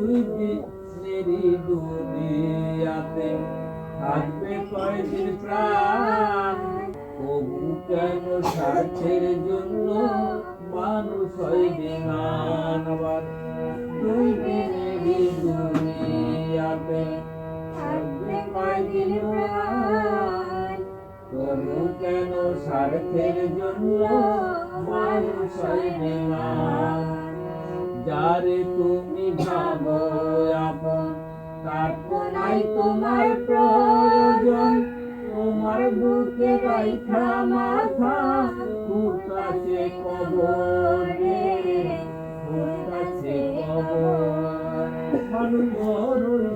দিনেরই দুনিয়াতে থাকবে কয়দিন প্রাণ? তবু কেন স্বার্থের জন্য মানুষ হয় বেমান আবার দুই দিনেরই দুনিয়াতে থাকবে কয়দিন তবু কেন স্বার্থের জন্য মানুষ হয় বেমান যারে তুমি ভাবো আপন, তার কোনাই তোমার প্রয়োজন। তোমার বুকে রাইখা মাথা ফুটাছে কবরে ফুটাছে কবর। মানুষ বড়ই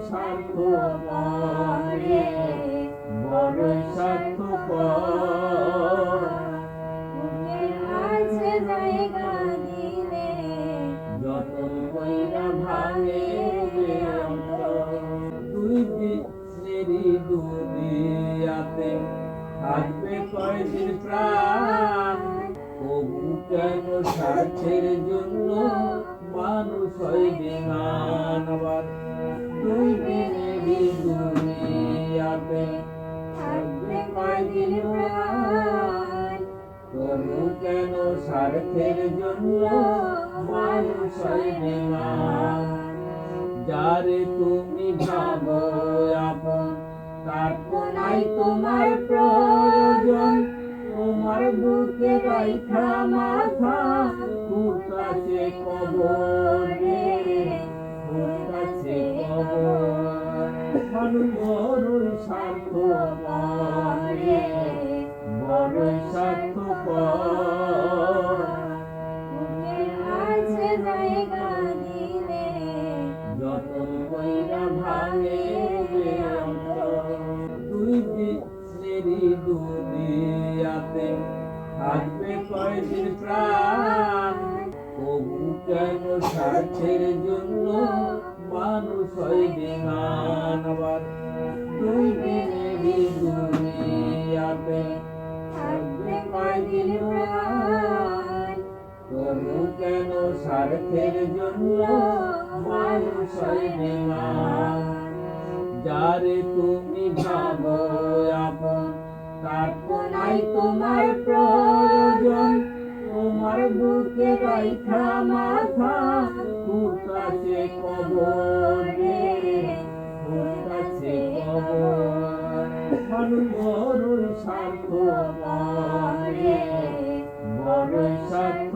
দুই দিনেরই দুনিয়াতে থাকবে কয়দিন প্রাণ তবু কেন স্বার্থের জন্য মানুষ হয় বেমান আবার দুই দিনেরই দুনিয়াতে থাকবে কয়দিন প্রাণ তবু কেন স্বার্থের জন্য মানুষ হয় বেমান? যারে তুমি ভাবো আপন তার কোনাই তোমার প্রয়োজন। তোমার বুকে রাইখা মাথা ফুটাছে কবরে ফুটাছে কবর। মানুষ বড়ই থাকবে কয়দিন প্রাণ। তবু কেন স্বার্থের জন্য মানুষ হয় বেমান আবার দুই দিনেরই দুনিয়াতে থাকবে কয়দিন তবু কেন স্বার্থের জন্য মানুষ হয় বেমান যারে তুমি ভাবো আপন, তার নাই তোমার মানুষ বড়ই স্বার্থ